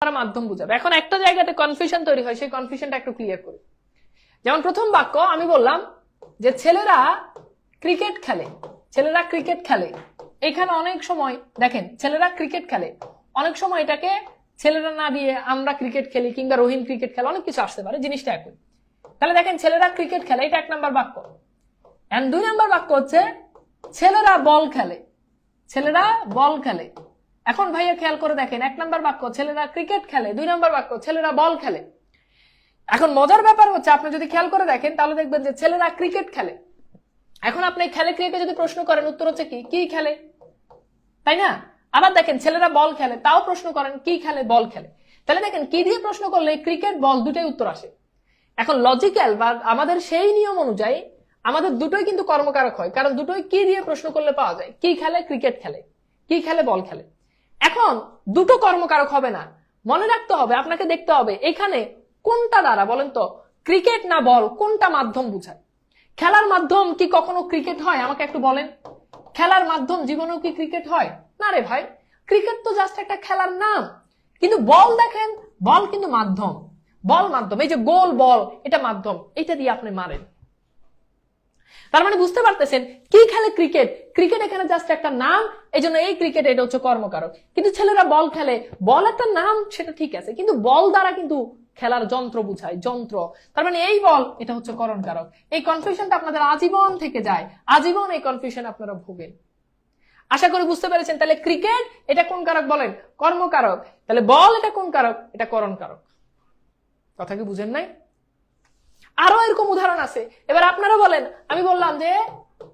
তারা মাধ্যম বুঝাবে। এখন একটা জায়গাতে কনফিউশন তৈরি হয়, সেই কনফিউশনটা একটু ক্লিয়ার করি। যেমন প্রথম বাক্য আমি বললাম যে ছেলেরা ক্রিকেট খেলে, ছেলেরা ক্রিকেট খেলে। এখানে অনেক সময়, দেখেন, ছেলেরা ক্রিকেট খেলে। অনেক সময় এটাকে ছেলেরা না দিয়ে আমরা ক্রিকেট খেলি কিংবা রহিম ক্রিকেট খেলে, অনেক কিছু আসতে পারে, জিনিসটা একই। তাহলে দেখেন, ছেলেরা ক্রিকেট খেলে, এটা এক নাম্বার বাক্য। এন্ড দুই নাম্বার বাক্য হচ্ছে, ছেলেরা বল খেলে। ছেলেরা বল খেলে। এখন ভাইয়া খেয়াল করে দেখেন, এক নাম্বার বাক্য, ছেলেরা ক্রিকেট খেলে, দুই নাম্বার বাক্য, ছেলেরা বল খেলে। এখন মজার ব্যাপার হচ্ছে, আপনি যদি খেয়াল করে দেখেন, তাহলে দেখবেন যে ছেলেরা ক্রিকেট খেলে। এখন আপনি খেলে ক্রিকেটে যদি প্রশ্ন করেন, উত্তর হচ্ছে কি? কি খেলে? তাই না? আবার দেখেন, ছেলেরা বল খেলে, তাও প্রশ্ন করেন, কি খেলে? বল খেলে। তাহলে দেখেন, কি দিয়ে প্রশ্ন করলে ক্রিকেট বল দুটোই উত্তর আসে? এখন লজিক্যাল বা আমাদের সেই নিয়ম অনুযায়ী আমাদের দুটোই কিন্তু কর্মকারক হয়, কারণ দুটোই কি দিয়ে প্রশ্ন করলে পাওয়া যায়? কি খেলে? ক্রিকেট খেলে। কি খেলে? বল খেলে। এখন দুটো কর্মকারক হবে না। মনে রাখতে হবে, আপনাকে দেখতে হবে, এখানে কোনটা দ্বারা বলেন তো, ক্রিকেট না বল, কোনটা মাধ্যম বুঝায়? খেলার মাধ্যম কি কখনো ক্রিকেট হয়? আমাকে একটু বলেন। খেলার মাধ্যম জীবনেও কি ক্রিকেট হয়? না রে ভাই, ক্রিকেট তো জাস্ট একটা খেলার নাম। কিন্তু বল দেখেন, বল কিন্তু মাধ্যম। বল মাধ্যম, এই যে গোল বল, এটা মাধ্যম এটা দিয়ে আপনি মারেন। তার মানে বুঝতে পারতেছেন, কি খেলে ক্রিকেট ক্রিকেট এখানে জাস্ট একটা নাম এই জন্য এই ক্রিকেট এটা হচ্ছে কর্মকারক। কিন্তু ছেলেরা বল খেলে বল একটা নাম, সেটা ঠিক আছে, কিন্তু বল দ্বারা কিন্তু খেলার যন্ত্র বুঝায়, যন্ত্র। তার মানে এই বল এটা হচ্ছে করণকারক। এই কনফিউশনটা আপনাদের আজীবন থেকে যায়, আজীবন এই কনফিউশন আপনারা ভোগেন। আশা করি বুঝতে পেরেছেন, তাহলে ক্রিকেট এটা কোন কারক বলেন? কর্মকারক। তাহলে বল এটা কোন কারক? এটা করণ কারক কথা কি বুঝেন নাই? আরও এরকম উদাহরণ আছে। এবার আপনারা বলেন, আমি বললাম যে,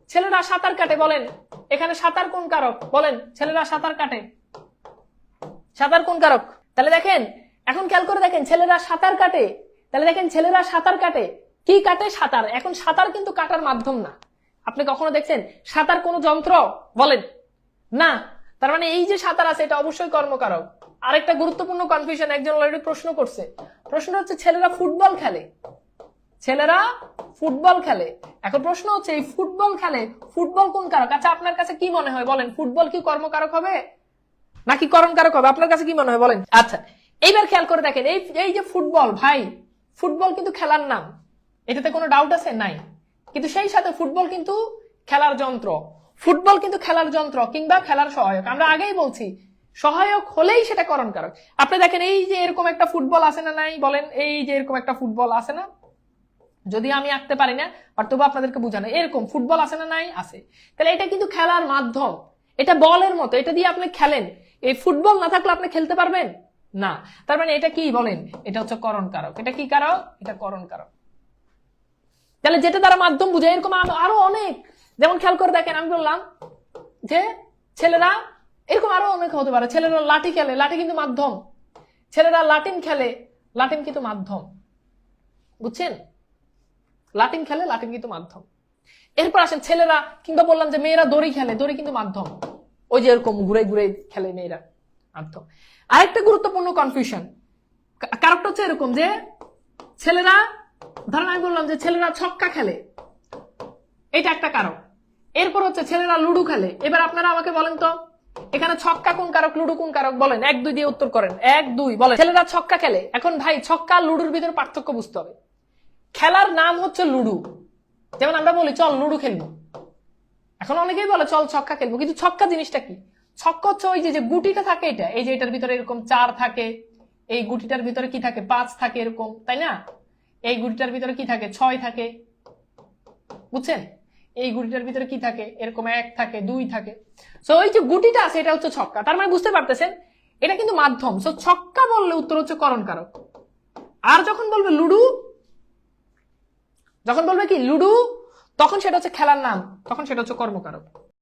ছেলেরা সাঁতার কাটে, বলেন। এখানে সাঁতার কোন কারক? বলেন, ছেলেরা সাঁতার কাটে। সাঁতার কোন কারক? তাহলে দেখেন, এখন খেয়াল করে দেখেন, ছেলেরা সাঁতার কাটে। তাহলে দেখেন, ছেলেরা সাঁতার কাটে। কি কাটে? সাঁতার। এখন সাঁতার কিন্তু কাটার মাধ্যম না। আপনি কখনো দেখছেন, সাঁতার কোনো যন্ত্র? বলেন। না। তার মানে এই যে সাঁতার আছে, এটা অবশ্যই কর্মকারক। আরেকটা গুরুত্বপূর্ণ কনফিউশন একজন অলরেডি প্রশ্ন করছে। প্রশ্ন হচ্ছে, ছেলেরা ফুটবল খেলে। ছেলেরা ফুটবল খেলে। এখন প্রশ্ন হচ্ছে, এই ফুটবল খেলে ফুটবল কোন কারক? আচ্ছা আপনার কাছে কি মনে হয় বলেন? ফুটবল কি কর্মকারক হবে? নাকি করণকারক হবে? আপনার কাছে কি মনে হয় বলেন? আচ্ছা এইবার খেয়াল করে দেখেন, এই এই যে ফুটবল, ভাই, ফুটবল কিন্তু খেলার নাম। এটাতে কোনো ডাউট আছে? নাই। কিন্তু সেই সাথে ফুটবল কিন্তু খেলার যন্ত্র। ফুটবল কিন্তু খেলার যন্ত্র কিংবা খেলার সহায়ক। আমরা আগেই বলছি, সহায়ক হলেই সেটা করণকারক। আপনি দেখেন, এই যে এরকম একটা ফুটবল আছে না নাই? বলেন, এই যে এরকম একটা ফুটবল আছে না? যদি আমি আঁকতে পারি না বাট তবু আপনাদেরকে বোঝানো, এরকম, ফুটবল আছে না নাই? আছে। তাহলে এটা কিন্তু খেলার মাধ্যম। এটা বলের মতো, এটা দিয়ে আপনি খেলেন। এই ফুটবল না থাকলে আপনি খেলতে পারবেন? না। তার মানে এটা কি বলেন? এটা হচ্ছে করণ কারক। এটা কি কারক? এটা করণ কারক। তাহলে যেটা তারা মাধ্যম বুঝে, এরকম আরো- আরও অনেক। যেমন খেয়াল করে দেখেন, আমি বললাম যে ছেলেরা, এরকম আরও অনেক হতে পারে। ছেলেরা লাঠি খেলে, লাঠি কিন্তু মাধ্যম। ছেলেরা লাটিন খেলে, লাটিন কিন্তু মাধ্যম। বুঝছেন? লাটিন খেলে লাটিন কিন্তু মাধ্যম। এরপর আসেন ছেলেরা, কিংবা বললাম যে মেয়েরা দড়ি খেলে, দড়ি কিন্তু মাধ্যম। ওই যে এরকম ঘুরে ঘুরে খেলে মেয়েরা মাধ্যম। আরেকটা গুরুত্বপূর্ণ কনফিউশন কারকটা হচ্ছে এরকম যে ছেলেরা, ধরেন আমি বললাম যে ছেলেরা ছক্কা খেলে, এটা একটা কারক। এরপর হচ্ছে ছেলেরা লুডু খেলে, এবার আপনারা আমাকে বলেন তো, এখানে ছক্কা কোন কারক, লুডু কোন কারক, বলেন, এক, দুই দিয়ে উত্তর করেন, এক, দুই, বলেন, ছেলেরা ছক্কা খেলে, এখন ভাই ছক্কা লুডুর ভিতরে পার্থক্য বুঝতে হবে। খেলার নাম হচ্ছে লুডু। যেমন আমরা বলি, চল লুডু খেলব। এখন অনেকেই বলে, চল ছক্কা খেলব। কিন্তু ছক্কা জিনিসটা কি? ছক্কা হচ্ছে ওই যে গুটিটা থাকে এটা, এই যে এটার ভিতরে এরকম চার থাকে, এই গুটিটার ভিতরে কি থাকে? পাঁচ থাকে এরকম, তাই না? এই গুটিটার ভিতরে কি থাকে? ছয় থাকে। বুঝছেন? এই গুটিটার ভিতরে কি থাকে? এরকম এক থাকে, দুই থাকে। সো ওই যে গুটিটা আছে, এটা হচ্ছে ছক্কা। তার মানে বুঝতে পারতেছেন? এটা কিন্তু মাধ্যম। সো ছক্কা বললে উত্তর হচ্ছে করণ কারক। আর যখন বলবে লুডু যখন বলবে কি লুডু তখন সেটা হচ্ছে খেলার নাম তখন সেটা হচ্ছে কর্মকারক।